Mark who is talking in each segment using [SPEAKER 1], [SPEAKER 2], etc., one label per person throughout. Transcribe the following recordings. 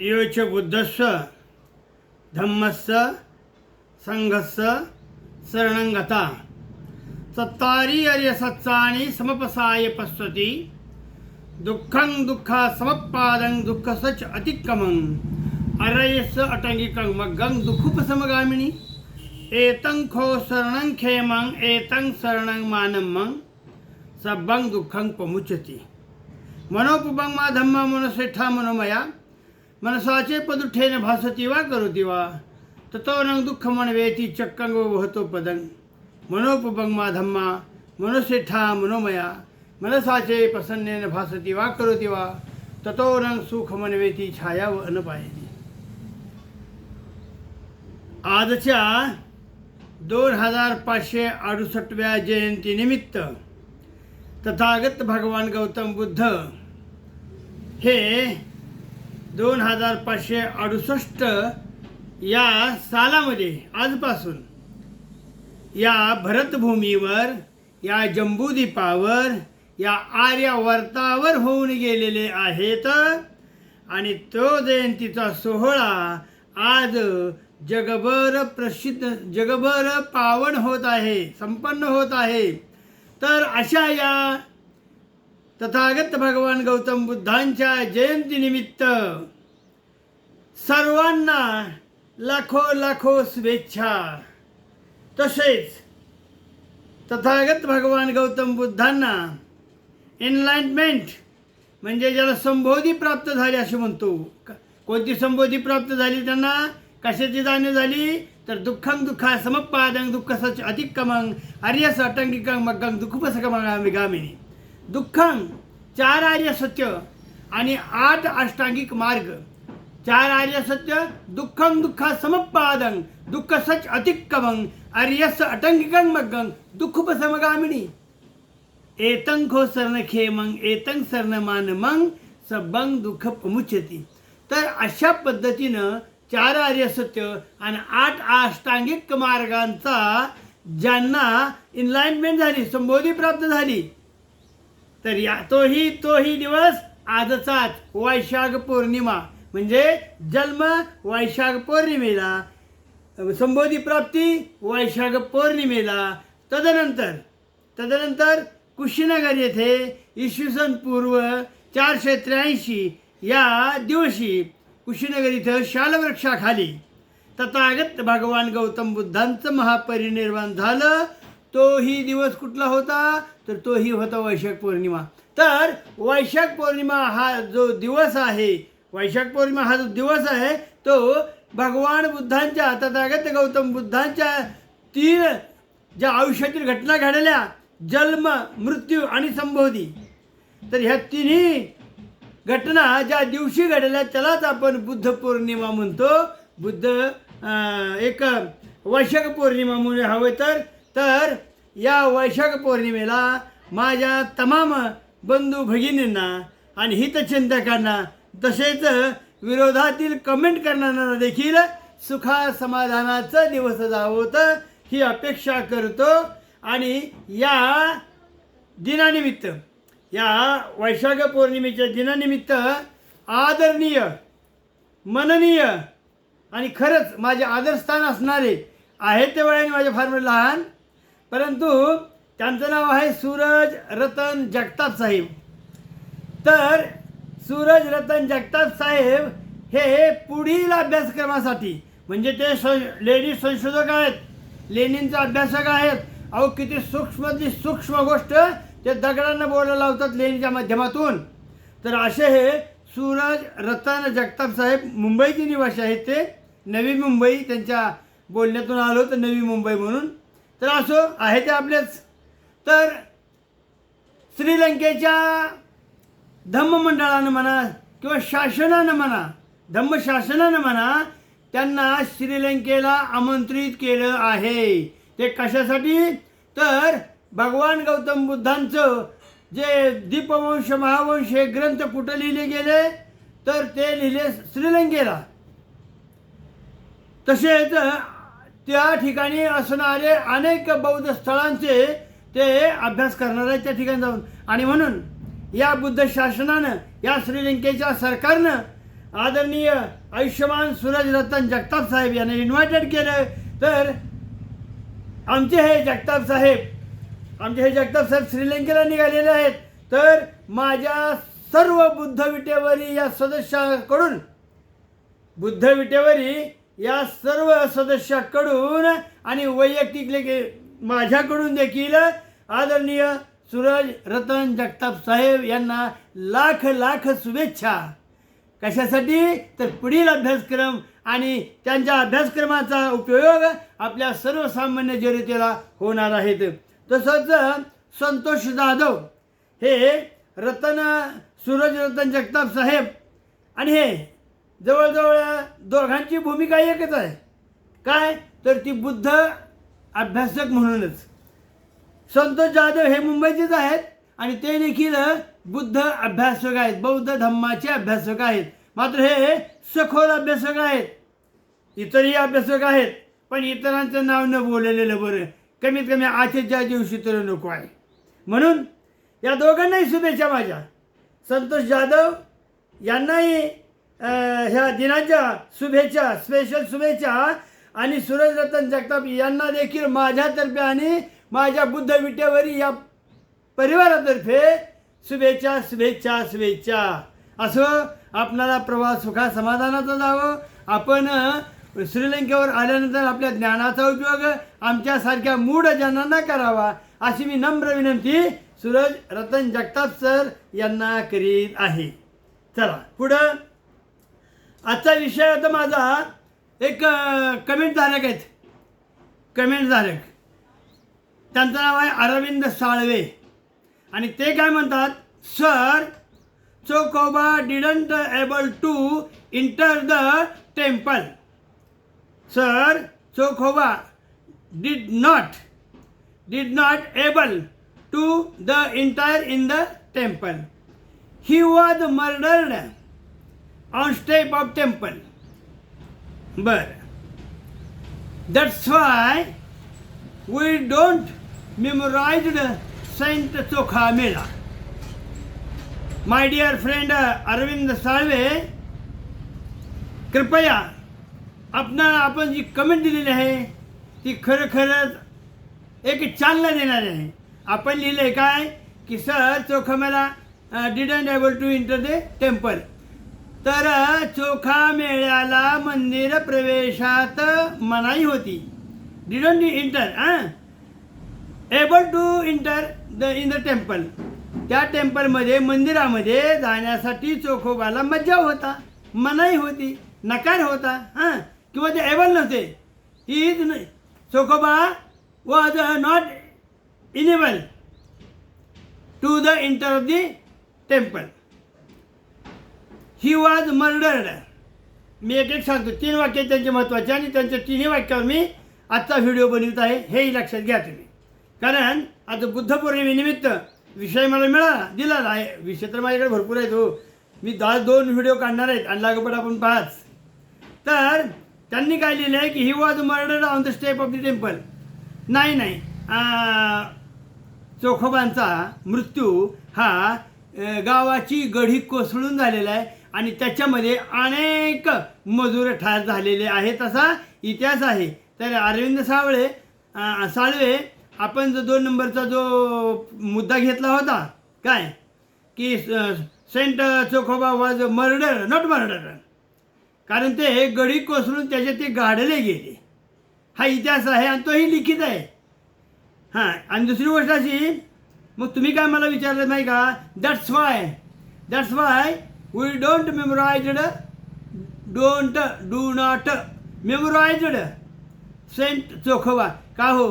[SPEAKER 1] योच बुद्धस्व धम्मस्य संघस्य शरणंगता सत्तारी अर्य सत्साणी समपसाय पश्वती दुःखं दुःखा समपादं दुःख सच अतिक्रमं अरयस अटंगिकं मग्गं दुःखुपसमगामिनी एतं खो शरणं खेमं एतं शरणं मानमं सब्बं दुःखं पमुच्यति मनोपुबं मा धम्मा मनसेठा मनोमया मनसाचे पदुठेन भासती वा करोति वा ततो न दुःख मनवेती चक्कंग वहतो पदं मनोपुबं मा धम्मा मनसेठा मनोमया मनसाचे प्रसन्नेन भासती वा करोति वा ततो न सुख मनवेती छाया व अनपायती आजच्या दोन हजार पाचशे अडुसष्टव्या जयंतीनिमित्त तथागत भगवान गौतम बुद्ध हे दोन हजार पाचशे अडुसष्ट या सालामध्ये आजपासून या भरतभूमीवर या जंबूदीपावर या आर्यावर्तावर होऊन गेलेले आहेत. आणि तो जयंतीचा सोहळा आज जगभर प्रसिद्ध जगभर पावन होत आहे संपन्न होत आहे. तर अशा या तथागत भगवान गौतम बुद्धांच्या जयंतीनिमित्त सर्वांना लाखो लाखो शुभेच्छा. तसेच तथागत भगवान गौतम बुद्धांना एनलाइनमेंट म्हणजे ज्याला संबोधी प्राप्त झाली असे म्हणतो. कोणती संबोधी प्राप्त झाली त्यांना? कशाची जाणीव झाली? तर दुःखं दुःखा समपादं दुःख सच अतिक्रमं आर्यस अटंगिकं मग्गं दुःखुपसकमं गामिनी. दुःखं चार आर्य सत्य आणि आठ अष्टांगिक मार्ग. चार आर्य सत्य दुःखं दुःखा समपादं दुःख सच अतिक्रमं आर्यस अटंगिकं दुःखप दुःखुपसमगामिनी एतंग खो सरण मग एतं सरण मान मग सबंग दुःख पमुचती तर अशा पद्धतीनं चार आर्य सत्य आणि आठ अष्टांगिक मार्गांचा ज्यांना इनलाइनमेंट झाली संबोधी प्राप्त झाली तर या तोही तोही दिवस आजचाच वैशाख पौर्णिमा. म्हणजे जन्म वैशाख पौर्णिमेला. संबोधी प्राप्ती वैशाख पौर्णिमेला. तदनंतर तदनंतर कुशीनगर येथे इसवी सन पूर्व चारशे त्र्याऐंशी या दिवशी कुशीनगर इथं शालवृक्षाखाली तथागत भगवान गौतम बुद्धांचं महापरिनिर्वाण झालं. तोही दिवस कुठला होता? तर तोही होता वैशाख पौर्णिमा. तर वैशाख पौर्णिमा हा जो दिवस आहे वैशाख पौर्णिमा हा जो दिवस आहे तो भगवान बुद्धांच्या तथागत गौतम बुद्धांच्या तीन ज्या आयुष्यातील घटना घडल्या जन्म मृत्यू आणि संबोधी तर ह्या तिन्ही घटना ज्या दिवशी घडल्या त्यालाच आपण बुद्ध पौर्णिमा म्हणतो. बुद्ध एक वैशाख पौर्णिमा म्हणून हवे तर तर या वैशाख पौर्णिमेला माझ्या तमाम बंधू भगिनींना आणि हितचिंतकांना तसेच विरोधातील कमेंट करणाऱ्यांना देखील सुखा समाधानाचं दिवस जावत ही अपेक्षा करतो. आणि या दिनानिमित्त या वैशाख पौर्णिमेच्या दिनानिमित्त आदरणीय मननीय आणि खरंच माझे आदरस्थान असणारे आहेत ते वयाने माझे फार लहान परंतु त्यांचं नाव आहे सूरज रतन जगताप साहेब. तर सूरज रतन जगताप साहेब हे पुढील अभ्यासक्रमासाठी म्हणजे ते स लेणी संशोधक आहेत लेणींचा अभ्यासक आहेत अहो किती सूक्ष्मातली सूक्ष्म गोष्ट ते दगडांना बोलायला लावतात लेणीच्या माध्यमातून. तर असे हे सूरज रतन जगताप साहेब मुंबईचे निवासी आहेत ते. नवी मुंबई त्यांच्या बोलण्यातून आलो तर नवी मुंबई म्हणून. तर असो आहे ते आपलेच. तर श्रीलंकेच्या धम्म मंडळानं म्हणा किंवा शासनानं म्हणा धम्म शासनानं म्हणा त्यांना श्रीलंकेला आमंत्रित केलं आहे. ते कशासाठी? तर भगवान गौतम बुद्धांचं जे दीपवंश महावंश हे ग्रंथ कुठं लिहिले गेले? तर ते लिहिले श्रीलंकेला. तसेच त्या ठिकाणी असणारे अनेक बौद्ध स्थळांचे ते अभ्यास करणार आहेत त्या ठिकाणी जाऊन. आणि म्हणून या बुद्ध शासनानं या श्रीलंकेच्या सरकारनं आदरणीय आयुष्यमान सूरज रतन जगताप साहेब यांना इन्व्हायटेड केलं. तर आमचे हे जगताप साहेब आमचे हे जगताप साहेब श्रीलंकेला निघालेले आहेत. तर माझ्या सर्व बुद्धविटेवरी या सदस्याकडून बुद्धविटेवरी या सर्व सदस्याकडून आणि वैयक्तिक लेखे माझ्याकडून देखील आदरणीय सूरज रतन जगताप साहेब यांना लाख लाख शुभेच्छा. कशासाठी? तर पुढील अभ्यासक्रम आणि त्यांच्या अभ्यासक्रमाचा उपयोग आपल्या सर्वसामान्य जनतेला होणार आहेत. तसंच संतोष जाधव हे रतन सूरज रतन जगताप साहेब आणि हे जवळजवळ दोघांची भूमिका एकच आहे. काय? तर ती बुद्ध अभ्यासक म्हणूनच. संतोष जाधव हे मुंबईचेच आहेत आणि ते देखील बुद्ध अभ्यासक आहेत. बौद्ध धम्माचे अभ्यासक आहेत. मात्र हे सखोल अभ्यासक आहेत. इतरही अभ्यासक आहेत. पण इतरांचं नाव न बोललेलं बरं. कमीत कमी आजच्या दिवशी तर नको आहे. म्हणून या दोघांनाही शुभेच्छा माझ्या. संतोष जाधव यांनाही ह्या दिनाच्या शुभेच्छा स्पेशल शुभेच्छा आणि सूरज रतन जगताप यांना देखील माझ्यातर्फे आणि माझ्या बुद्ध विटेवरी या परिवारातर्फे शुभेच्छा शुभेच्छा शुभेच्छा. असं आपणाला प्रवास सुखा समाधानाचा जावं. आपण श्रीलंकेवर आल्यानंतर आपल्या ज्ञानाचा उपयोग आमच्यासारख्या मूढ जनांना करावा अशी मी नम्र विनंती सूरज रतन जगताप सर यांना करीत आहे. चला पुढं आजचा विषय होता माझा एक कमेंट धारक आहेत. कमेंट धारक. त्यांचं नाव आहे अरविंद साळवे. आणि ते काय म्हणतात? Sir Chokoba didn't able to enter the temple sir Chokhoba did not did not able to the entire in the temple he was murdered on step of temple बर that's why we don't memorised saint Chokha Mela my dear friend Arvind Salve कृपया आपणाला आपण जी comment दिलेली आहे ती खरोखरच एक चालना देणारी आहे आपण लिहिलं आहे काय की sir Chokha Mela did didn't able to enter the temple तर चोखा मेळ्याला मंदिर प्रवेशात मनाई होती. डिडंट इंटर हां? Able to enter the in the temple त्या टेम्पलमध्ये मंदिरामध्ये जाण्यासाठी चोखोबाला मज्जा होता मनाई होती नकार होता हां? किंवा ते एबल नव्हते. He is Chokhoba was not enable to the enter of the temple he was murdered मी एक एक सांगतो. तीन वाक्य त्यांचे महत्त्वाचे आणि त्यांच्या तिन्ही वाक्यावर मी आजचा व्हिडिओ बनवित आहे. हेही लक्षात घ्या तुम्ही. कारण आता बुद्ध पौर्णिमेनिमित्त विषय मला मिळाला दिला. आहे. विषय तर माझ्याकडे भरपूर आहेत हो. मी दहा दोन व्हिडिओ काढणार आहेत. आणि लागोपाठ आपण पाच तर त्यांनी काय लिहिलं आहे की he was murder on the step of the temple नाही नाही. चोखोबांचा मृत्यू हा गावाची गढी कोसळून झालेला आहे. आणि त्याच्यामध्ये अनेक मजूर ठार झालेले आहेत असा इतिहास आहे. तर अरविंद सावळे साळवे आपण जो दोन नंबरचा जो मुद्दा घेतला होता काय? की सेंट चोखोबा वाज मर्डर नॉट मर्डर. कारण ते गडी कोसळून त्याचे ते गाडले गेले. हा इतिहास आहे आणि तोही लिखित आहे. हां आणि दुसरी गोष्ट अशी मग तुम्ही काय मला विचारलं नाही का? That's why that's why we don't memorised don't do not memorised saint Chokhoba का हो?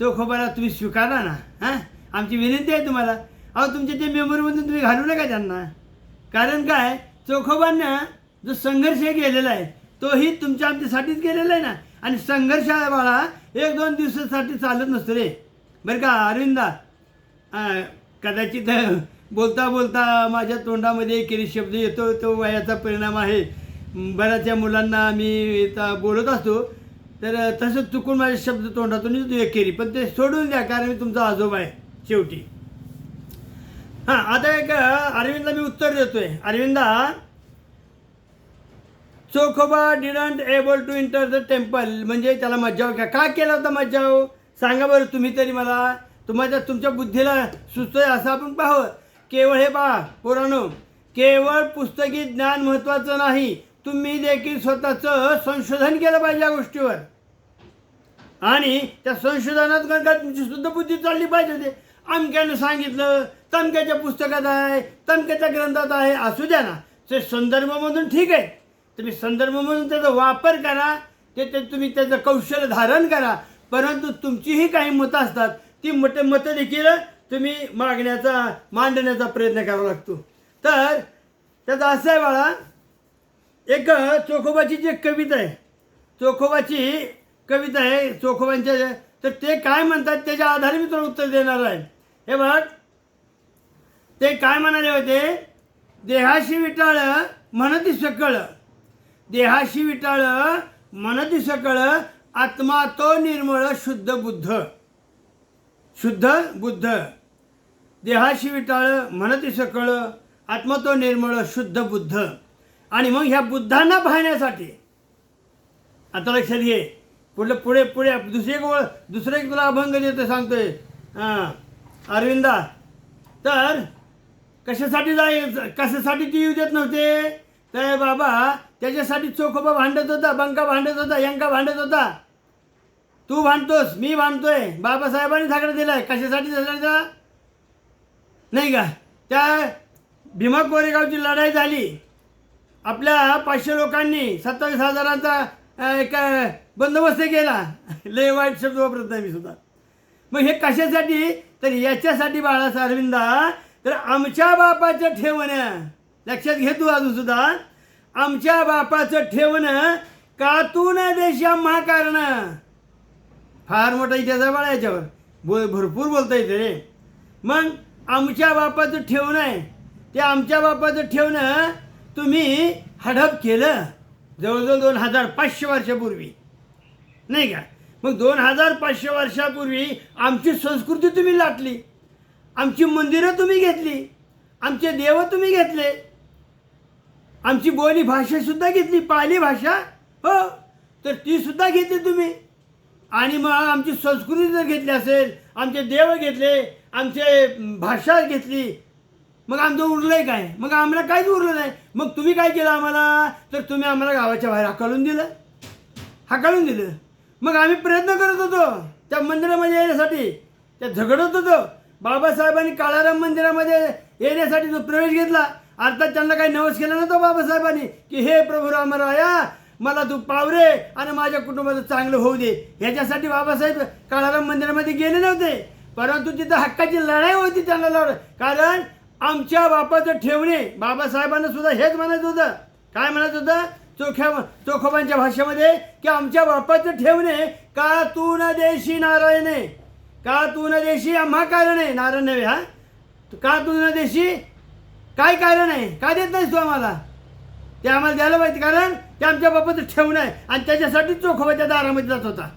[SPEAKER 1] चोखोबाला तुम्ही स्वीकारा ना? हां? आमची विनंती आहे तुम्हाला. अहो तुमच्या ते मेमोरीमधून तुम्ही घालू नका त्यांना. कारण काय? चोखोबांना जो संघर्ष केलेला आहे तोही तुमच्या आमच्यासाठीच केलेला आहे ना? आणि संघर्ष बाळा एक दोन दिवसासाठी चालत नसतो रे. बरं का अरविंदा? कदाचित बोलता बोलता माझ्या तोंडामध्ये एकेरी शब्द येतो तो वयाचा परिणाम आहे. बऱ्याचशा मुलांना मी बोलत असतो. तर तसं चुकून माझे शब्द तोंडातून येतो एकेरी पण ते सोडून द्या कारण मी तुमचा आजोबा आहे शेवटी. हां आता एक अरविंदला मी उत्तर देतोय. Aravinda Chokhoba didn't able to enter the temple म्हणजे त्याला मज्जाव का का केला होता मज्जाव हो? सांगा बरं तुम्ही तरी मला. तुम्हाला तुमच्या बुद्धीला सुचतोय असं आपण पाहावं. केवळ हे पहा पुराणू केवळ पुस्तकी ज्ञान महत्त्वाचं नाही तुम्ही देखील स्वतःचं संशोधन केलं पाहिजे या गोष्टीवर. आणि त्या संशोधनात काय तुमची सुद्धा बुद्धी चालली पाहिजे होते. अमक्यानं सांगितलं तमक्याच्या पुस्तकात आहे तमक्याच्या ग्रंथात आहे असू द्या ना. ते संदर्भामधून ठीक आहे. तुम्ही संदर्भामधून त्याचा वापर करा ते ते तुम्ही त्याचं कौशल्य धारण करा परंतु तुमचीही काही मतं असतात ती मतं मतं देखील तुम्ही मागण्याचा मांडण्याचा प्रयत्न करावा लागतो. तर त्याचा असं आहे बाळा एक चोखोबाची जी एक कविता आहे चोखोबाची कविता आहे चोखोबांच्या तर ते काय म्हणतात त्याच्या आधारे मी तुला उत्तर देणार आहे. हे बघ. ते काय म्हणाले होते? देहाशी विटाळ म्हणती सकळ. देहाशी विटाळ म्हणती सकळ आत्मा तो निर्मळ शुद्ध बुद्ध. शुद्ध बुद्ध. देहाशी विटाळ म्हणती सकळ आत्मतो निर्मळ शुद्ध बुद्ध. आणि मग ह्या बुद्धांना पाहण्यासाठी आता लक्षात घे पुढलं पुढे पुढे दुसरी एक ओळ दुसरं एक तुला अभंग देतो सांगतोय. हां अरविंदा तर कशासाठी जाय कशासाठी ती येऊ देत नव्हते? तर बाबा त्याच्यासाठी चोखोबा भांडत होता बंका भांडत होता यंका भांडत होता. तू भांडतोस मी भांडतोय. बाबासाहेबांनी धाकडा दिलाय. कशासाठी दिला नाही का? त्या भीमा कोरेगावची लढाई झाली. आपल्या पाचशे लोकांनी सत्तावीस हजारांचा एक बंदोबस्त केला. लय वाईट शब्द वापरत नाही मी सुद्धा. मग हे कशासाठी? तर याच्यासाठी बाळासा अरविंदा तर आमच्या बापाचं ठेवणं. लक्षात घे तू अजून सुद्धा. आमच्या बापाचं ठेवणं कातून देशा महाकारण. फार मोठा इतिहास आहे बाळा याच्यावर. बो भरपूर बोलता येते रे. मग आमच्या बापाचं ठेवणं आहे. ते आमच्या बापाचं ठेवणं तुम्ही हडप केलं. जवळजवळ दोन हजार पाचशे वर्षापूर्वी. नाही का? मग दोन हजार पाचशे वर्षापूर्वी आमची संस्कृती तुम्ही लाटली. आमची मंदिरं तुम्ही घेतली. आमचे देव तुम्ही घेतले. आमची बोली भाषासुद्धा घेतली. पाली भाषा हो. तर तीसुद्धा घेतली तुम्ही. आणि मग आमची संस्कृती जर घेतली असेल आमचे देव घेतले आमचे भाषा घेतली मग आमचं उरलंय काय? मग आम्हाला काहीच उरलं नाही. मग तुम्ही काय केलं आम्हाला? तर तुम्ही आम्हाला गावाच्या बाहेर हाकलून दिलं. हाकलून दिलं. मग आम्ही प्रयत्न करत होतो त्या मंदिरामध्ये येण्यासाठी. त्या झगडत होतो. बाबासाहेबांनी काळाराम मंदिरामध्ये येण्यासाठी जो प्रवेश घेतला अर्थात त्यांना काही नवस केला नव्हतं बाबासाहेबांनी की हे प्रभू रामराया मला तू पावरे आणि माझ्या कुटुंबाचं चांगलं होऊ दे. ह्याच्यासाठी बाबासाहेब काळाराम मंदिरामध्ये गेले नव्हते. परंतु तिथं हक्काची लढाई होती त्यांना लढ कारण आमच्या बापाचं ठेवणे बाबासाहेबांना सुद्धा हेच म्हणायचं होतं. काय म्हणत होतं? चोख्या चोखोबांच्या भाषेमध्ये की आमच्या बापाचं ठेवणे का तू न देशी नारायणे? का तू न देशी आम्हा कारण? आहे नारायण नव्हे हा? का तू न देशी? काय कारण आहे? का देत नाहीस तू आम्हाला? ते आम्हाला द्यायला पाहिजे कारण ते आमच्या बापाचं ठेवणं आहे आणि त्याच्यासाठीच चोखोबाच्या दारामध्ये जात होता.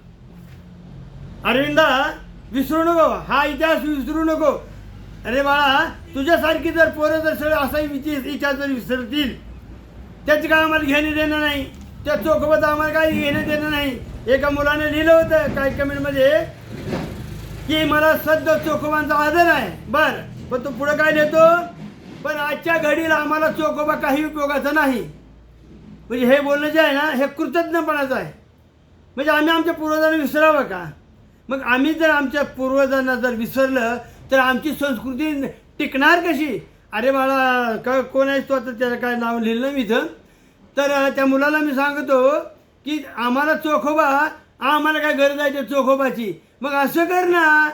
[SPEAKER 1] अरविंदा विसरू नको हा इतिहास विसरू नको. अरे बाळा तुझ्यासारखी जर पोरं जर सगळं असा इति- इतिहास जर विसरतील त्याचं काय आम्हाला घेणं देणं नाही? त्या चोखोबाचं आम्हाला काही घेणं देणं नाही. एका मुलाने लिहिलं होतं काही कमेंटमध्ये की मला सध्या चोखोबांचा आदर आहे. बर पण तो पुढं काय लिहितो? पण आजच्या घडीला आम्हाला चोखोबा काही उपयोगाचा नाही. म्हणजे हे बोलणं जे आहे ना हे कृतज्ञपणाचं आहे. म्हणजे आम्ही आमच्या पूर्वजांना विसरावं का? मग आम्ही जर आमच्या पूर्वजांना जर विसरलं तर आमची संस्कृती टिकणार कशी? अरे बाळा का कोण आहे तो आता? त्याचं काय नाव लिहिलं मी इथं. तर त्या मुलाला मी सांगतो की आम्हाला चोखोबा आम्हाला काय गरज आहे त्या चोखोबाची मग असं कर ना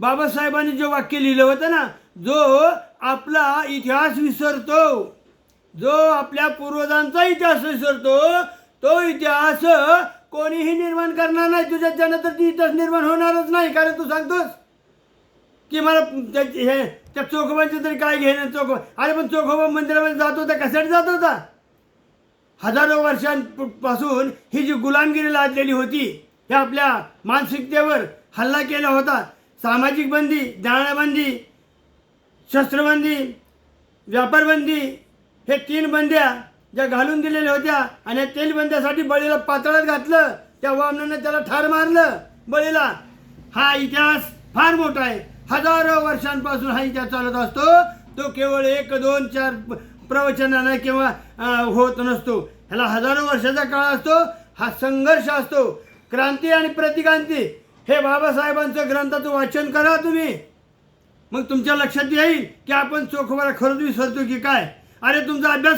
[SPEAKER 1] बाबासाहेबांनी जे वाक्य लिहिलं होतं ना जो आपला इतिहास विसरतो जो आपल्या पूर्वजांचा इतिहास विसरतो तो इतिहास कोणीही निर्माण करणार नाही. तुझ्या त्यानं तर ती इतिहास निर्माण होणारच नाही. कारण तू सांगतोस? की मला त्या- हे त्या चोखोबांचं तरी काय घेणं चोखोबा अरे पण चोखोबा मंदिरामध्ये जात होता कशासाठी जात होता? हजारो वर्षांपासून ही जी गुलामगिरी लादलेली होती ह्या आपल्या मानसिकतेवर हल्ला केला होता. सामाजिक बंदी जाळण्याबंदी शस्त्रबंदी व्यापारबंदी हे तीन बंद्या ज्या घालून दिलेल्या होत्या आणि या तेलबंद्यासाठी बळीला पातळात घातलं त्या वामनानं त्याला ठार मारलं बळीला. हा इतिहास फार मोठा आहे. हजारो वर्षांपासून हा इतिहास चालत असतो. तो केवळ एक दोन चार प्रवचनानं किंवा होत नसतो. ह्याला हजारो वर्षाचा काळ असतो. हा संघर्ष असतो. क्रांती आणि प्रतिक्रांती हे बाबासाहेबांचं ग्रंथाचं वाचन करा तुम्ही. मग तुमच्या लक्षात येईल की आपण चोखोबारा खरंच विसरतो की काय? अरे तुमचा अभ्यास